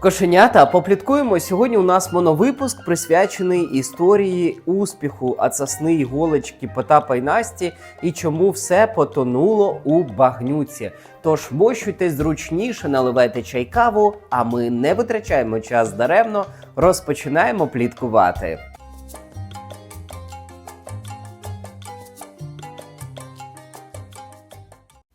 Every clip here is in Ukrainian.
Кошенята, попліткуємо. Сьогодні у нас моновипуск присвячений історії успіху Ацасни і голочки Потапа й Насті і чому все потонуло у багнюці. Тож мощуйтесь зручніше, наливайте чай каву, а ми не витрачаємо час даремно, розпочинаємо пліткувати.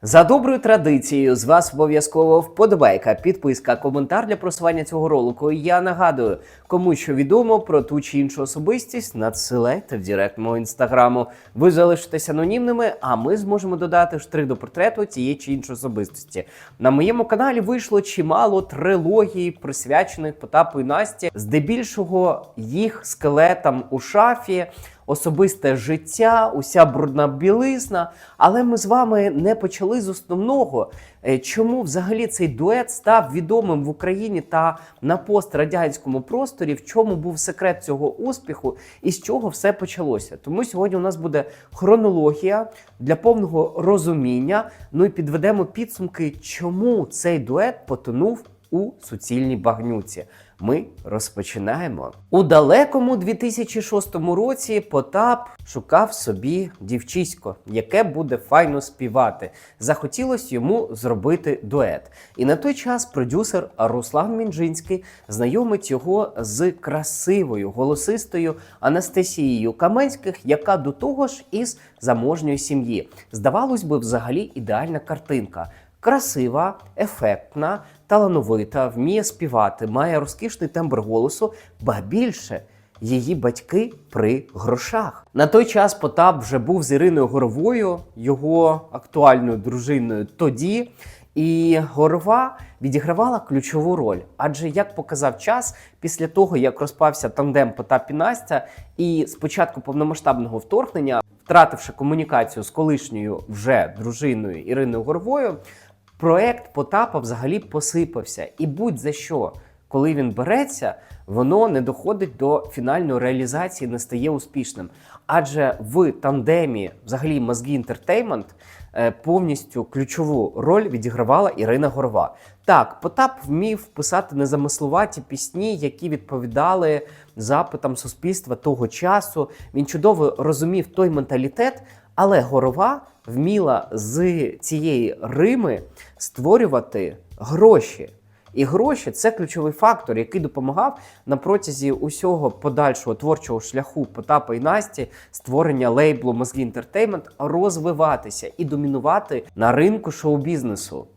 За доброю традицією, з вас обов'язково вподобайка, підписка, коментар для просування цього ролику. І я нагадую, кому що відомо про ту чи іншу особистість, надсилайте в директ мого інстаграму. Ви залишитесь анонімними, а ми зможемо додати штрих до портрету тієї чи іншої особистості. На моєму каналі вийшло чимало трилогій, присвячених Потапу і Насті. Здебільшого їх скелетам у шафі особисте життя, уся брудна білизна. Але ми з вами не почали з основного. Е, Чому взагалі цей дует став відомим в Україні та на пострадянському просторі? В чому був секрет цього успіху і з чого все почалося? Тому сьогодні у нас буде хронологія для повного розуміння. Ну і підведемо підсумки, чому цей дует потонув у суцільній багнюці. Ми розпочинаємо. У далекому 2006 році Потап шукав собі дівчисько, яке буде файно співати. Захотілося йому зробити дует. І на той час продюсер Руслан Мінжинський знайомить його з красивою голосистою Анастасією Каменських, яка до того ж із заможньої сім'ї. Здавалось би, взагалі ідеальна картинка. Красива, ефектна, талановита, вміє співати, має розкішний тембр голосу, ба більше. Її батьки при грошах. На той час Потап вже був з Іриною Горовою, його актуальною дружиною тоді. І Горова відігравала ключову роль. Адже як показав час, після того як розпався тандем Потап і Настя, і з початку повномасштабного вторгнення, втративши комунікацію з колишньою вже дружиною Іриною Горовою, проект Потапа взагалі посипався. І будь-за що, коли він береться, воно не доходить до фінальної реалізації, не стає успішним. Адже в тандемі, взагалі, мозги інтертеймент повністю ключову роль відігравала Ірина Горва. Так, Потап вмів писати незамислуваті пісні, які відповідали запитам суспільства того часу. Він чудово розумів той менталітет, але Горова вміла з цієї Рими створювати гроші. І гроші це ключовий фактор, який допомагав на протязі усього подальшого творчого шляху Потапа і Насті створення лейблу Мозлі Entertainment розвиватися і домінувати на ринку шоу-бізнесу.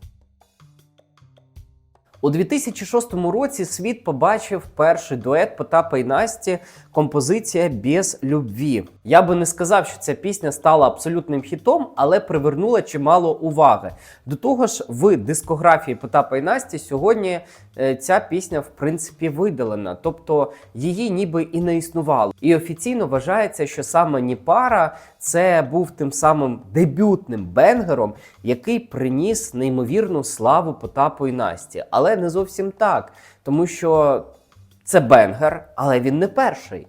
У 2006 році світ побачив перший дует Потапа і Насті композиція без любві. Я би не сказав, що ця пісня стала абсолютним хітом, але привернула чимало уваги. До того ж, в дискографії Потапа і Насті сьогодні е, ця пісня в принципі видалена, тобто її ніби і не існувало. І офіційно вважається, що саме Ніпара це був тим самим дебютним бенгером, який приніс неймовірну славу Потапу і Насті. Але не зовсім так, тому що це бенгер, але він не перший.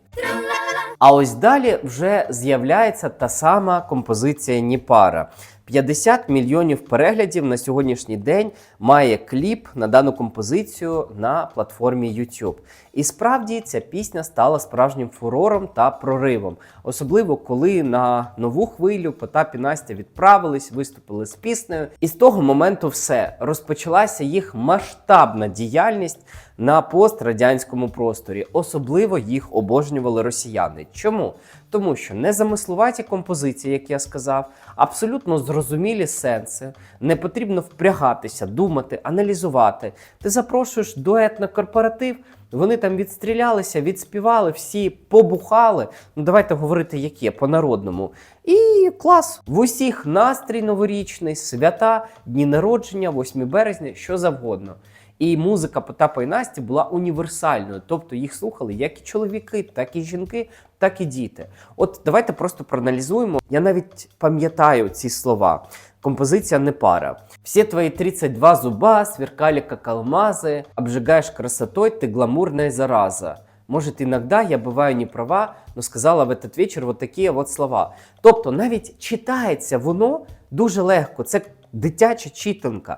А ось далі вже з'являється та сама композиція Ніпара. 50 мільйонів переглядів на сьогоднішній день має кліп на дану композицію на платформі YouTube. І справді ця пісня стала справжнім фурором та проривом, особливо коли на нову хвилю Потап і Настя відправились, виступили з піснею. І з того моменту все розпочалася їх масштабна діяльність на пострадянському просторі. Особливо їх обожнювали росіяни. Чому? Тому що незамислуваті композиції, як я сказав, абсолютно зрозумілі сенси, не потрібно впрягатися, думати, аналізувати. Ти запрошуєш дует на корпоратив. Вони там відстрілялися, відспівали, всі побухали. Ну давайте говорити, як є по-народному. І клас. В усіх настрій новорічний, свята, дні народження, 8 березня, що завгодно. І музика Потапа і Насті була універсальною, тобто їх слухали як і чоловіки, так і жінки, так і діти. От давайте просто проаналізуємо. Я навіть пам'ятаю ці слова. Композиція не пара. Все твои 32 зуба сверкали как алмазы, обжигаешь красотой, ты гламурная зараза. Может, иногда я бываю не права, но сказала в этот вечір вот такі от слова. Тобто навіть читається воно дуже легко. Це дитяча читанка.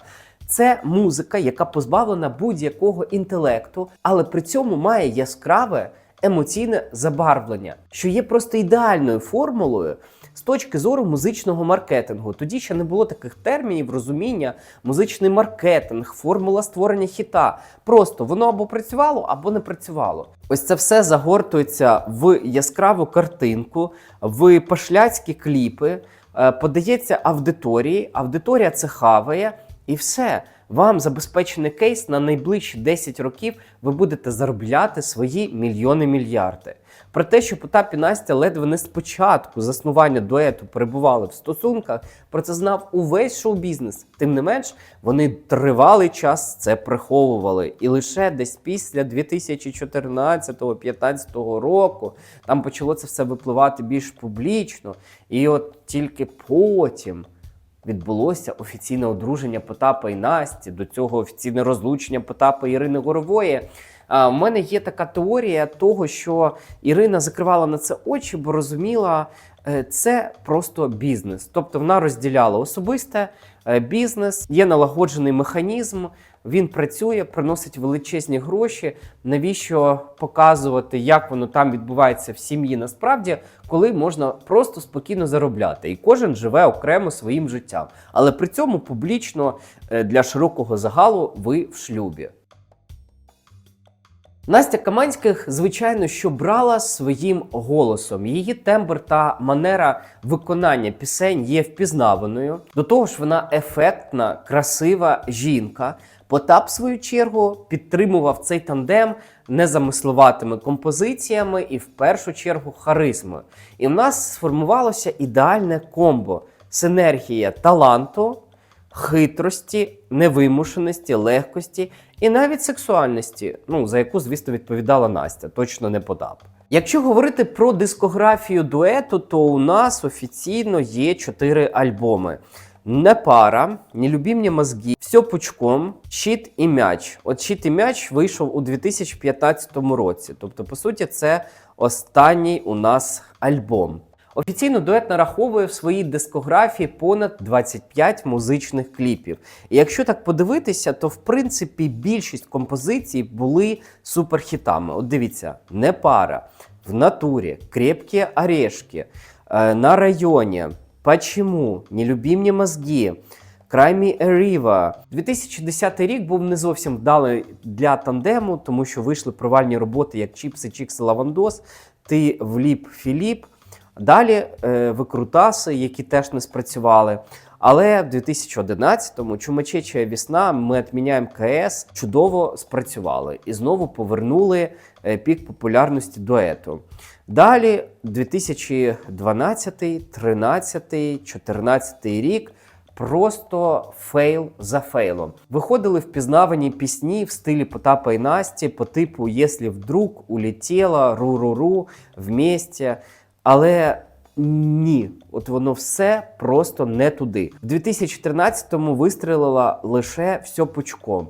Це музика, яка позбавлена будь-якого інтелекту, але при цьому має яскраве емоційне забарвлення, що є просто ідеальною формулою з точки зору музичного маркетингу. Тоді ще не було таких термінів, розуміння, музичний маркетинг, формула створення хіта. Просто воно або працювало, або не працювало. Ось це все загортується в яскраву картинку, в пашляцькі кліпи, е, подається аудиторії, аудиторія це хаває, і все. Вам забезпечений кейс на найближчі 10 років ви будете заробляти свої мільйони мільярди. Про те, що Потап і Настя ледве не спочатку заснування дуету перебували в стосунках, про це знав увесь шоу-бізнес. Тим не менш, вони тривалий час це приховували. І лише десь після 2014-2015 року там почало це все випливати більш публічно. І от тільки потім відбулося офіційне одруження Потапа і Насті, до цього офіційне розлучення Потапа і Ірини Горової. В мене є така теорія того, що Ірина закривала на це очі, бо розуміла, е, це просто бізнес. Тобто вона розділяла особисте е, бізнес, є налагоджений механізм. Він працює, приносить величезні гроші. Навіщо показувати, як воно там відбувається в сім'ї? Насправді, коли можна просто спокійно заробляти, і кожен живе окремо своїм життям. Але при цьому публічно е, для широкого загалу ви в шлюбі. Настя Каманських, звичайно, що брала своїм голосом. Її тембр та манера виконання пісень є впізнаваною. До того ж, вона ефектна, красива жінка. Потап, в свою чергу, підтримував цей тандем незамисловатими композиціями і в першу чергу харизмою. І в нас сформувалося ідеальне комбо: синергія таланту, хитрості, невимушеності, легкості і навіть сексуальності, ну за яку, звісно, відповідала Настя, точно не Потап. Якщо говорити про дискографію дуету, то у нас офіційно є чотири альбоми. Не пара, нелюбімні мозги, все пучком, щит і м'яч. От щит і м'яч вийшов у 2015 році. Тобто, по суті, це останній у нас альбом. Офіційно дует нараховує в своїй дискографії понад 25 музичних кліпів. І якщо так подивитися, то в принципі більшість композицій були суперхітами. От дивіться, не пара, в натурі, крепкі орешки, е, на районі, почему, нелюбімні мозги. Краймі Еріва. 2010 рік був не зовсім вдалий для тандему, тому що вийшли провальні роботи як Чіпси, Чікси, Лавандос, Ти вліп Філіп. Далі е, викрутаси, які теж не спрацювали. Але в 2011-му Чумачеча весна, ми відміняємо КС, чудово спрацювали і знову повернули е, пік популярності дуету. Далі 2012, 13, 14 рік. Просто фейл за фейлом. Виходили впізнавані пісні в стилі Потапа і Насті по типу «Если вдруг улетіла, ру-ру-ру, вместе. Але ні, от воно все просто не туди. В 2013-му вистрілила лише все пучком.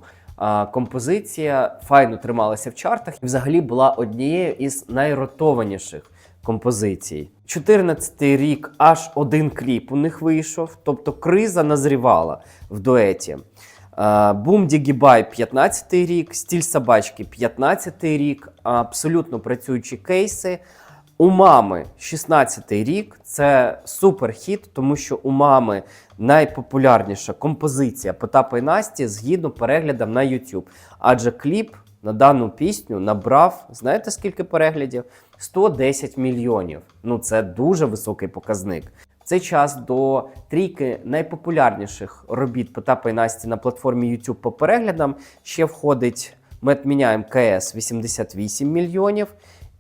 Композиція файно трималася в чартах і взагалі була однією із найротованіших композицій. 14-й рік аж один кліп у них вийшов, тобто криза назрівала в дуеті. Бум Дігібай 15-й рік, стіль собачки 15-й рік, абсолютно працюючі кейси. У мами 16-й рік це суперхіт, тому що у мами найпопулярніша композиція Потапа і Насті згідно переглядам на YouTube. Адже кліп на дану пісню набрав, знаєте скільки переглядів? 110 мільйонів. Ну це дуже високий показник. В цей час до трійки найпопулярніших робіт Потапа і Насті на платформі YouTube по переглядам ще входить. Ми відміняємо КС 88 мільйонів.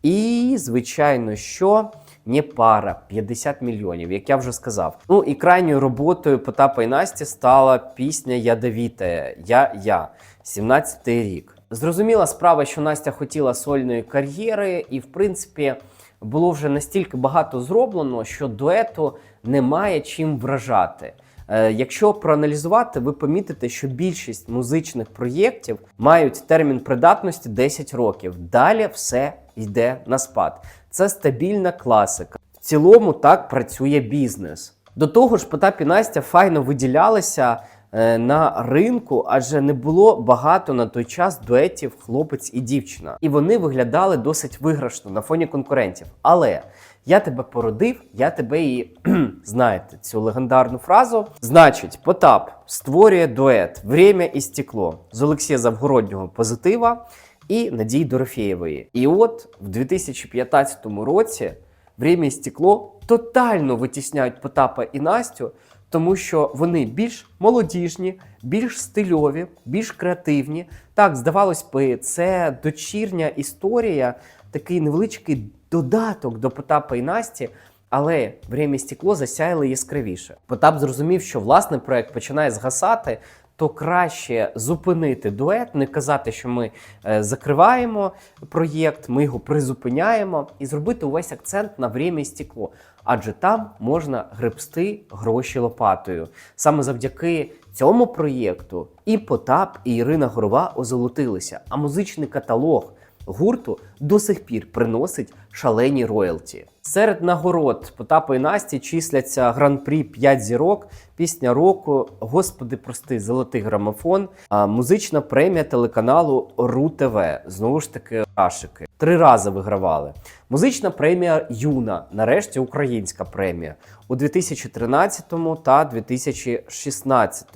І, звичайно, що не пара 50 мільйонів, як я вже сказав. Ну і крайньою роботою Потапа і Насті стала пісня Ядовіте Я Я 17-й рік. Зрозуміла справа, що Настя хотіла сольної кар'єри, і в принципі було вже настільки багато зроблено, що дуету немає чим вражати. Е, Якщо проаналізувати, ви помітите, що більшість музичних проєктів мають термін придатності 10 років. Далі все йде на спад. Це стабільна класика. В цілому так працює бізнес. До того ж, Потап і Настя файно виділялися е, на ринку, адже не було багато на той час дуетів хлопець і дівчина. І вони виглядали досить виграшно на фоні конкурентів. Але я тебе породив, я тебе і знаєте цю легендарну фразу. Значить, Потап створює дует Время і стекло з Олексія Завгороднього позитива і Надії Дорофєєвої. І от в 2015 році Время і стекло тотально витісняють Потапа і Настю, тому що вони більш молодіжні, більш стильові, більш креативні. Так, здавалось би, це дочірня історія, такий невеличкий додаток до Потапа і Насті. Але время стекло засяяли яскравіше. Потап зрозумів, що власний проект починає згасати, то краще зупинити дует, не казати, що ми е, закриваємо проєкт, ми його призупиняємо, і зробити увесь акцент на время стекло. Адже там можна гребсти гроші лопатою. Саме завдяки цьому проєкту і Потап, і Ірина Горова озолотилися, а музичний каталог гурту до сих пір приносить шалені роялті. Серед нагород Потапа і Насті числяться гран-прі 5 зірок, пісня року, Господи, прости, золотий грамофон, а, музична премія телеканалу РУ ТВ. Знову ж таки, Рашики. Три рази вигравали. Музична премія Юна, нарешті українська премія. У 2013 та 2016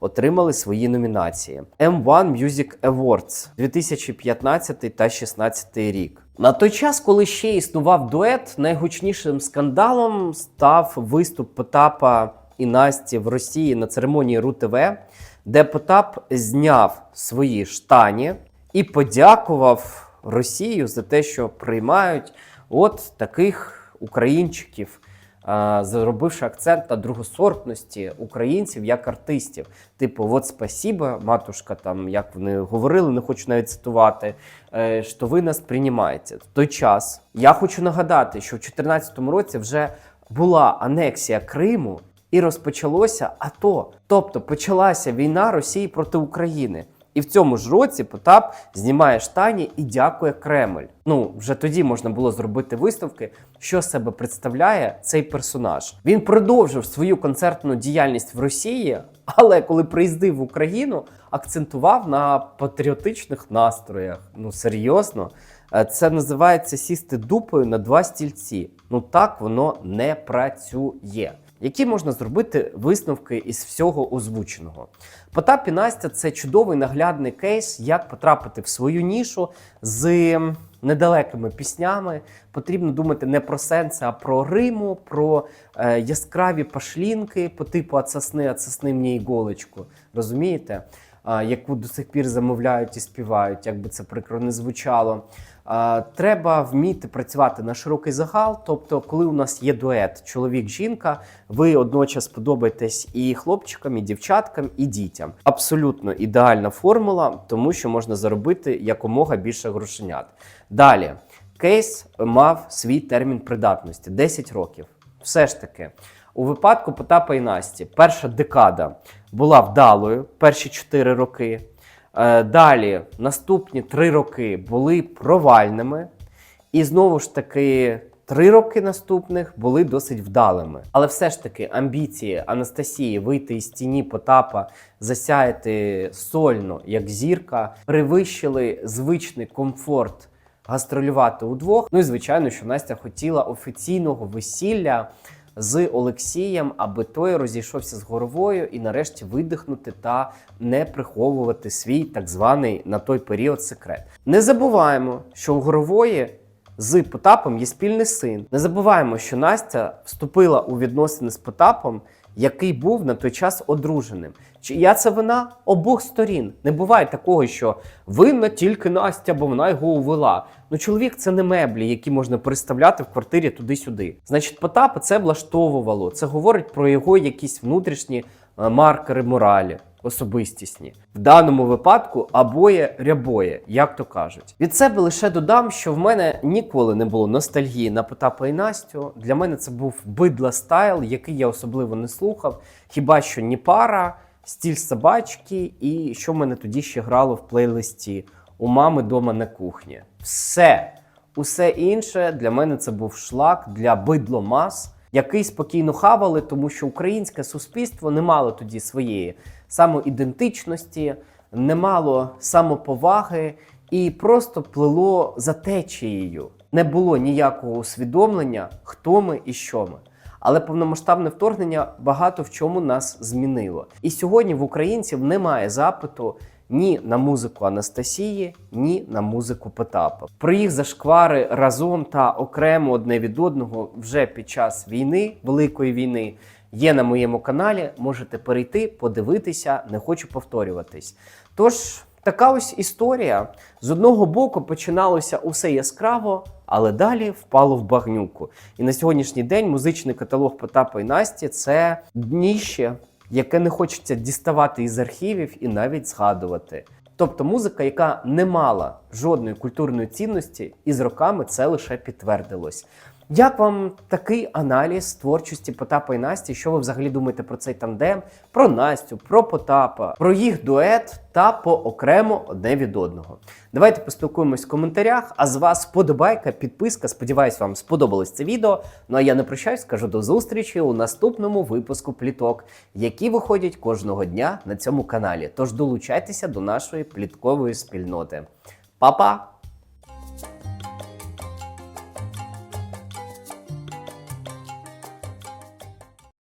отримали свої номінації. M1 Music Awards 2015 та 2016 рік. На той час, коли ще існував дует, найгучнішим скандалом став виступ Потапа і Насті в Росії на церемонії РУ-ТВ, де Потап зняв свої штані і подякував Росію за те, що приймають от таких українчиків, зробивши акцент на другосортності українців як артистів. Типу, от спасіба, матушка, там як вони говорили, не хочу навіть цитувати, е, що ви нас приймаєте. В той час я хочу нагадати, що в 2014 році вже була анексія Криму. І розпочалося АТО, тобто почалася війна Росії проти України. І в цьому ж році Потап знімає штані і дякує Кремль. Ну вже тоді можна було зробити виставки, що себе представляє цей персонаж. Він продовжив свою концертну діяльність в Росії, але коли приїздив в Україну, акцентував на патріотичних настроях. Ну серйозно, Е, це називається сісти дупою на два стільці. Ну так воно не працює. Які можна зробити висновки із всього озвученого? Потап і Настя це чудовий наглядний кейс, як потрапити в свою нішу з недалекими піснями. Потрібно думати не про сенси, а про Риму, про е, яскраві пашлінки по типу «Ацасни, ацасни мені іголочку. Розумієте? Яку до сих пір замовляють і співають, як би це прикро не звучало. Треба вміти працювати на широкий загал. Тобто, коли у нас є дует чоловік-жінка, ви одночас подобаєтесь і хлопчикам, і дівчаткам, і дітям. Абсолютно ідеальна формула, тому що можна заробити якомога більше грошенят. Далі, кейс мав свій термін придатності 10 років. Все ж таки, у випадку Потапа і Насті, перша декада була вдалою, перші 4 роки. Е, Далі наступні 3 роки були провальними. І знову ж таки, 3 роки наступних були досить вдалими. Але все ж таки амбіції Анастасії вийти із тіні Потапа, засяяти сольно, як зірка, перевищили звичний комфорт гастролювати удвох. Ну і звичайно, що Настя хотіла офіційного весілля з Олексієм, аби той розійшовся з горовою і нарешті видихнути та не приховувати свій так званий на той період секрет. Не забуваємо, що у горової. З Потапом є спільний син. Не забуваємо, що Настя вступила у відносини з Потапом, який був на той час одруженим. Чия це вина обох сторін. Не буває такого, що винна тільки Настя, бо вона його увела. Ну, чоловік це не меблі, які можна переставляти в квартирі туди-сюди. Значить, Потапа це влаштовувало. Це говорить про його якісь внутрішні е, маркери моралі. Особистісні в даному випадку абоє рябоє, як то кажуть. Від себе лише додам, що в мене ніколи не було ностальгії на Потапа і Настю. Для мене це був бидла стайл, який я особливо не слухав. Хіба що ні пара, стіль собачки, і що в мене тоді ще грало в плейлисті у мами дома на кухні. Все, усе інше для мене це був шлак для бидломас. Який спокійно хавали, тому що українське суспільство не мало тоді своєї самоідентичності, не мало самоповаги і просто плило за течією. Не було ніякого усвідомлення, хто ми і що ми. Але повномасштабне вторгнення багато в чому нас змінило. І сьогодні в українців немає запиту ні на музику Анастасії, ні на музику Потапа. Про їх зашквари разом та окремо одне від одного вже під час війни, великої війни, є на моєму каналі. Можете перейти, подивитися, не хочу повторюватись. Тож. Така ось історія. З одного боку починалося усе яскраво, але далі впало в багнюку. І на сьогоднішній день музичний каталог Потапа і Насті це дніще, яке не хочеться діставати із архівів і навіть згадувати. Тобто музика, яка не мала жодної культурної цінності, і з роками це лише підтвердилось. Як вам такий аналіз творчості Потапа і Насті? Що ви взагалі думаєте про цей тандем, про Настю, про Потапа, про їх дует та поокремо одне від одного? Давайте поспілкуємось в коментарях. А з вас вподобайка, підписка. Сподіваюсь, вам сподобалось це відео. Ну а я не прощаюсь, скажу до зустрічі у наступному випуску пліток, які виходять кожного дня на цьому каналі. Тож долучайтеся до нашої пліткової спільноти. Па-па!